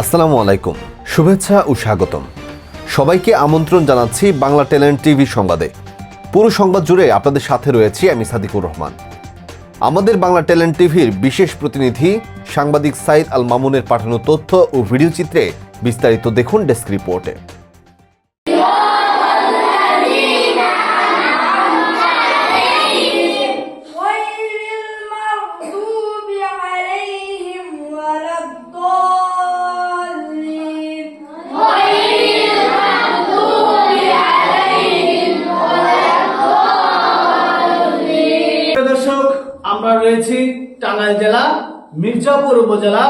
আসসালামু আলাইকুম। শুভেচ্ছা ও স্বাগতম। সবাইকে আমন্ত্রণ জানাচ্ছি বাংলা ট্যালেন্ট টিভি সংবাদে। পুরো সংবাদ জুড়ে আপনাদের সাথে রয়েছি আমি সাদিকুর রহমান। আমাদের বাংলা ট্যালেন্ট টিভির বিশেষ প্রতিনিধি সাংবাদিক সাইদ আল মামুনের পাঠানো তথ্য ও ভিডিও চিত্রে বিস্তারিত দেখুন ডেস্ক রিপোর্টে। জেলা মির্জাপুর উপজেলা,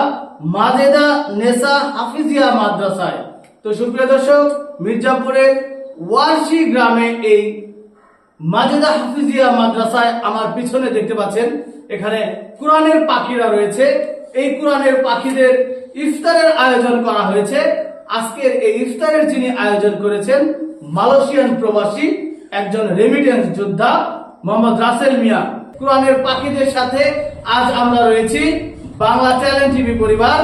মাজেদা নেসা হাফিজিয়া মাদ্রাসায়। তো সুপ্রিয় দর্শক, মির্জাপুরের ওয়ারশি গ্রামে এই মাজেদা হাফিজিয়া মাদ্রাসায় আমার পিছনে দেখতে পাচ্ছেন, এখানে কোরআনের পাখিরা রয়েছে। এই কোরআনের পাখিদের ইফতারের আয়োজন করা হয়েছে। আজকের এই ইফতারের যিনি আয়োজন করেছেন, মালয়েশিয়ান প্রবাসী, একজন রেমিটেন্স যোদ্ধা, মোহাম্মদ রাসেল মিয়া। কোরআনের পাখিদের সাথে আজ আমরা রয়েছি বাংলা চ্যালেঞ্জ টিভি পরিবার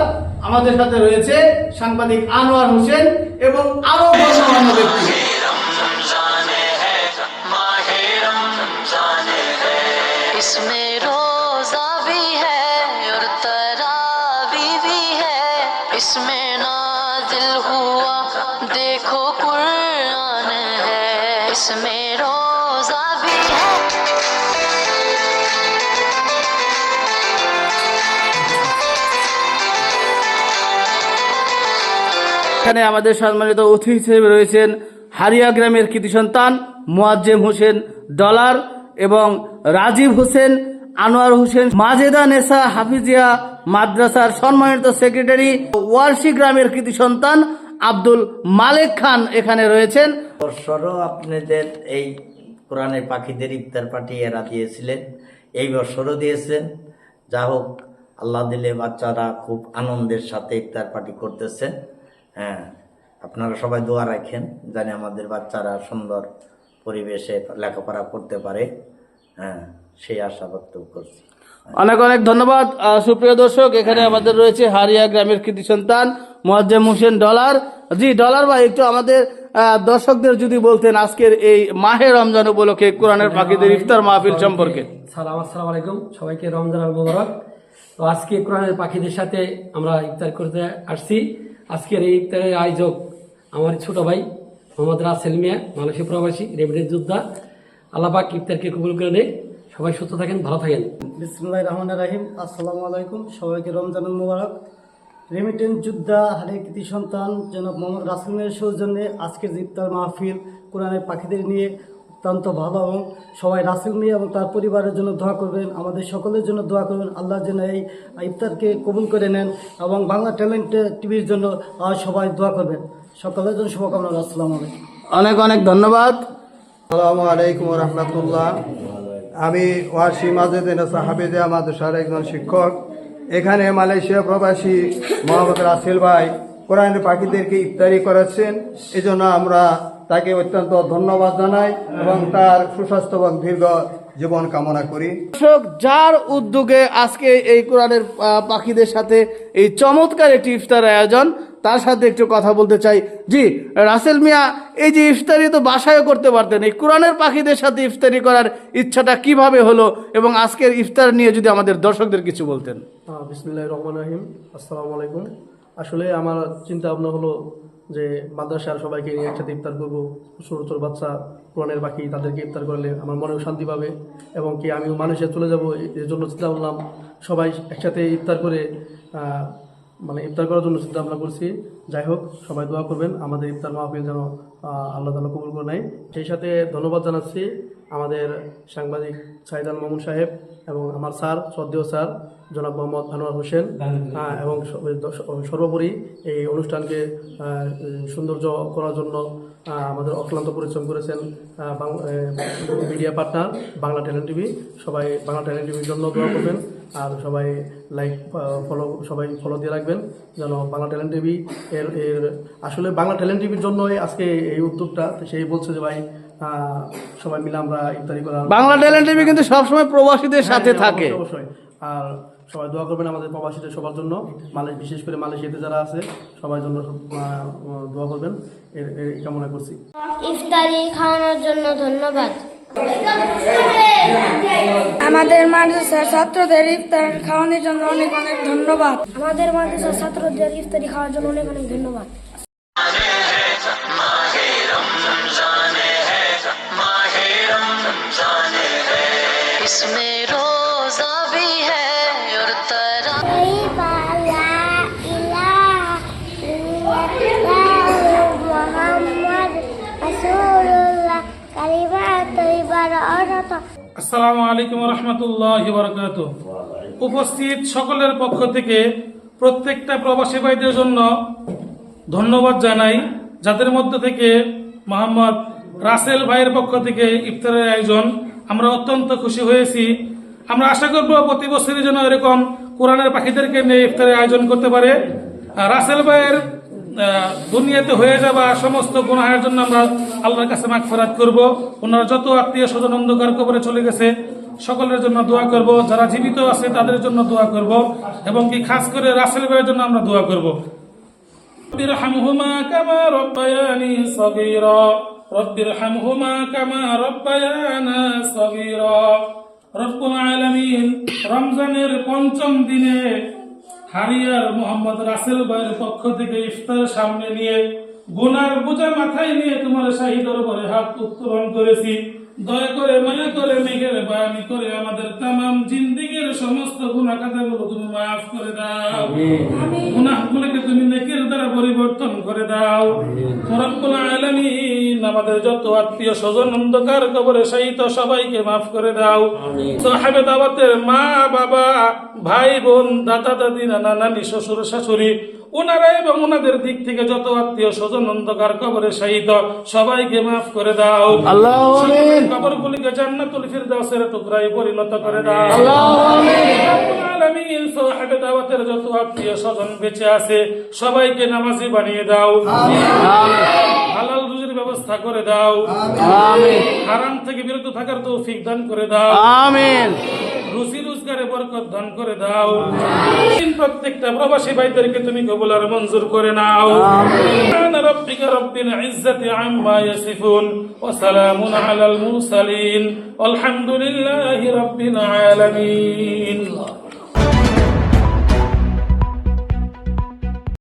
আমাদের সাথে রয়েছে সাংবাদিক আনোয়ার হোসেন এবং আরো গণ্যমান্য ব্যক্তি इसमें रोजा भी है और तरावी भी है इसमें नाजिल हुआ देखो कुरान है इसमें এখানে আমাদের সম্মানিত অতিথি হিসেবে রয়েছেন হারিয়া গ্রামের কৃতি সন্তান মোয়াজ্জেম হোসেন ডলার এবং রাজীব হোসেন, আনোয়ার হোসেন, মাজেদা নেসা হাফিজিয়া মাদ্রাসার সম্মানিত সেক্রেটারি, ওয়ারশি গ্রামের কৃতি সন্তান আব্দুল মালেক খান এখানে রয়েছেন। আপনাদের এই কোরআনের পাখিদের ইফতার পার্টি এরা দিয়েছিলেন, এই বছরও দিয়েছেন। যা হোক, আল্লাহ দিলে বাচ্চারা খুব আনন্দের সাথে ইফতার পার্টি করতেছেন। হ্যাঁ আপনারা সবাই দোয়া রাখেন জানি আমাদের বাচ্চারা সুন্দর পরিবেশে লেখাপড়া করতে পারে। হ্যাঁ সেই আশা ব্যক্ত করছি। অনেক অনেক ধন্যবাদ। সুপ্রিয় দর্শক এখানে আমাদের রয়েছে হারিয়া গ্রামের কৃতি সন্তান মোয়াজ্জেম হোসেন ডলার। জি ডলার ভাই একটু আমাদের দর্শকদের যদি বলতেন আজকের এই মাহে রমজান উপলক্ষে কোরআনের পাখিদের ইফতার মাহফিল সম্পর্কে। সালাম আসসালাম আলাইকুম। সবাইকে রমজান মোবারক। তো আজকে কোরআনের পাখিদের সাথে আমরা ইফতার করতে আসছি। আজকের এই ইফতারের আয়োজক আমার ছোট ভাই মোহাম্মদ রাসেল মিয়া, মালয়েশিয়া প্রবাসী, রেমিডেন্স যোদ্ধা। আল্লাপাক ইফতারকে কবুল করে নেই। সবাই সুস্থ থাকেন, ভালো থাকেন। বিসমুল্লাহ রহমান রাহিম। আসসালামু আলাইকুম। সবাইকে রমজানুল মুবারক। রেমিটেন্স যোদ্ধা, হারে কৃতি সন্তান, জনাব মোহাম্মদ রাসুলের সৌজন্যে আজকের ইফতার মাহফিল কোরআনের পাখিদের নিয়ে অত্যন্ত ভালো এবং সবাই রাসেল মিয়া এবং তার পরিবারের জন্য দোয়া করবেন আমাদের সকলের জন্য দোয়া করবেন আল্লাহ যেন এই ইফতারকে কবুল করে নেন এবং বাংলা ট্যালেন্ট টিভির জন্য সবাই দোয়া করবেন। সকলের জন্য শুভকামনা আসসালামু আলাইকুম। অনেক অনেক ধন্যবাদ। আসসালামু আলাইকুম রহমতুল্লাহ। আমি ওয়াসি মাজেদিন সাহাবিদিয়া মাদ্রাসার একজন শিক্ষক। এখানে মালয়েশিয়া প্রবাসী মোহাম্মদ রাসেল ভাই কোরআনের পাখিদেরকে ইফতারি করাচ্ছেন। এজন্য আমরা তাকে অত্যন্ত ধন্যবাদ জানাই এবং তার সুস্বাস্থ্য এবং দীর্ঘ জীবন কামনা করি। দর্শক যার উদ্যোগে আজকে এই কোরআনের পাখিদের সাথে এই চমৎকার একটি ইফতার আয়োজন তার সাথে একটু কথা বলতে চাই। জি রাসেল মিয়া এই যে ইফতারি তো বাসায়ও করতে পারতেন এই কোরআনের পাখিদের সাথে ইফতারি করার ইচ্ছাটা কীভাবে হলো এবং আজকের ইফতার নিয়ে যদি আমাদের দর্শকদের কিছু বলতেন? বিসমুল্লাহ রহমান রহিম। আসসালামু আলাইকুম। আসলে আমার চিন্তা ভাবনা হলো যে মাদ্রাসার সবাইকে নিয়ে একসাথে ইফতার করব ছোটো ছোটো বাচ্চা কোরআনের বাকি তাদেরকে ইফতার করলে আমার মনেও শান্তি পাবে এবং কি আমিও মানুষে চলে যাব এর জন্য চিন্তা করলাম, সবাই একসাথে ইফতার করে মানে ইফতার করার জন্য চিন্তা ভাবনা করছি। যাই হোক সবাই দোয়া করবেন। আমাদের ইফতার মাহফিল যেন আল্লাহ তালা কবুল করে নেয়। সেই সাথে ধন্যবাদ জানাচ্ছি আমাদের সাংবাদিক সাইদান মামুন সাহেব এবং আমার স্যার শ্রদ্ধেয় স্যার জনাব মোহাম্মদ আনোয়ার হোসেন। এবং সর্বোপরি এই অনুষ্ঠানকে সৌন্দর্য করার জন্য আমাদের অক্লান্ত পরিশ্রম করেছেন media partner Bangla Talent TV. সবাই বাংলা ট্যালেন্ট টিভির জন্য দোয়া করবেন। আর সবাই লাইক ফলো সবাই ফলো দিয়ে রাখবেন যেন বাংলা ট্যালেন্ট টিভি এর এর আসলে বাংলা ট্যালেন্ট টিভির জন্যই আজকে এই উদ্যোগটা। তো সেই বলছে যে ভাই সবাই মিলে আমরা ইফতারি করা বাংলা ট্যালেন্ট টিভি কিন্তু সবসময় প্রবাসীদের সাথে হ্যাঁ, থাকে। অবশ্যই, আর সবাই দোয়া করবেন আমাদের প্রবাসীদের সবার জন্য। মালয় বিশেষ করে মালয়েশিয়াতে যারা আছে সবার জন্য দোয়া করবেন। এর এই কামনা করছি। ইফতারি খাওয়ানোর জন্য ধন্যবাদ। আমাদের মাদ্রাসার ছাত্রদের ইফতার খাওয়ানোর জন্য অনেক অনেক ধন্যবাদ। আমাদের মাদ্রাসার ছাত্রদের ইফতারি খাওয়ার জন্য অনেক অনেক ধন্যবাদ। আসসালামু আলাইকুম রহমতুল্লাহ বরকাত উপস্থিত সকলের পক্ষ থেকে প্রত্যেকটা প্রবাসী ভাইদের জন্য ধন্যবাদ জানাই, যাদের মধ্য থেকে মোহাম্মদ রাসেল ভাইয়ের পক্ষ থেকে ইফতারের আয়োজন। আমরা অত্যন্ত খুশি হয়েছি। আমরা আশা করব প্রতি বছরই যেন এরকম কোরআনের পাখিদেরকে নিয়ে ইফতারের আয়োজন করতে পারে। রাসেল ভাইয়ের দুনিয়াতে হয়ে যাওয়া সমস্ত গুনাহের জন্য আমরা আল্লাহর কাছে মাঠ ফরাত করব। ওনারা যত আত্মীয় স্বজন অন্ধকার কবরে চলে গেছে, সকলের জন্য দোয়া করব। যারা জীবিত আছে, তাদের জন্য দোয়া করব। এবং কি খাস করে রাসেল ভাইয়ের জন্য আমরা দোয়া করব। কামা কামা রমজানের পঞ্চম দিনে হারিয়ার মোহাম্মদ রাসেল ভাইয়ের পক্ষ থেকে ইফতার সামনে নিয়ে গোনার বোঝা মাথায় নিয়ে তোমার শাহী দরবারে হাত উত্তোলন করেছি। দয়া করে মায়া করে মেঘের বায়ানি করে আমাদের তামাম জিন্দিগির সমস্ত গুণা কাতাগুলো তুমি মাফ করে দাও। গুনাহগুলোকে তুমি নেকের দ্বারা পরিবর্তন করে দাও। রব্বুল আলামিন আমাদের যত আত্মীয় স্বজন অন্ধকার কবরে সহিত সবাইকে মাফ করে দাও। সাহেবে দাওয়াতের মা বাবা ভাই বোন দাদা দাদি নানা নানি শ্বশুর শাশুড়ি ওনারা এবং ওনাদের দিক থেকে যত আত্মীয় স্বজন অন্ধকার কবরে সহিত সবাইকে মাফ করে দাও। আল্লাহ কবরগুলিকে জান্নাতুল ফিরদাউসের টুকরায় পরিণত করে দাও। আলামিন সাহেবে দাওয়াতের যত আত্মীয় স্বজন বেঁচে আছে সবাইকে নামাজি বানিয়ে দাও। হালাল রুজির ব্যবস্থা করে দাও। হারাম থেকে বিরত থাকার তৌফিক দান করে দাও। আমিন। রোজগারে বরকত দান করে দাও প্রত্যেকটা প্রবাসী ভাইদেরকে তুমি কবুল আর মঞ্জুর করে নাও سبحان ربك رب العزة عما يصفون وسلام على المرسلين والحمد لله رب العالمين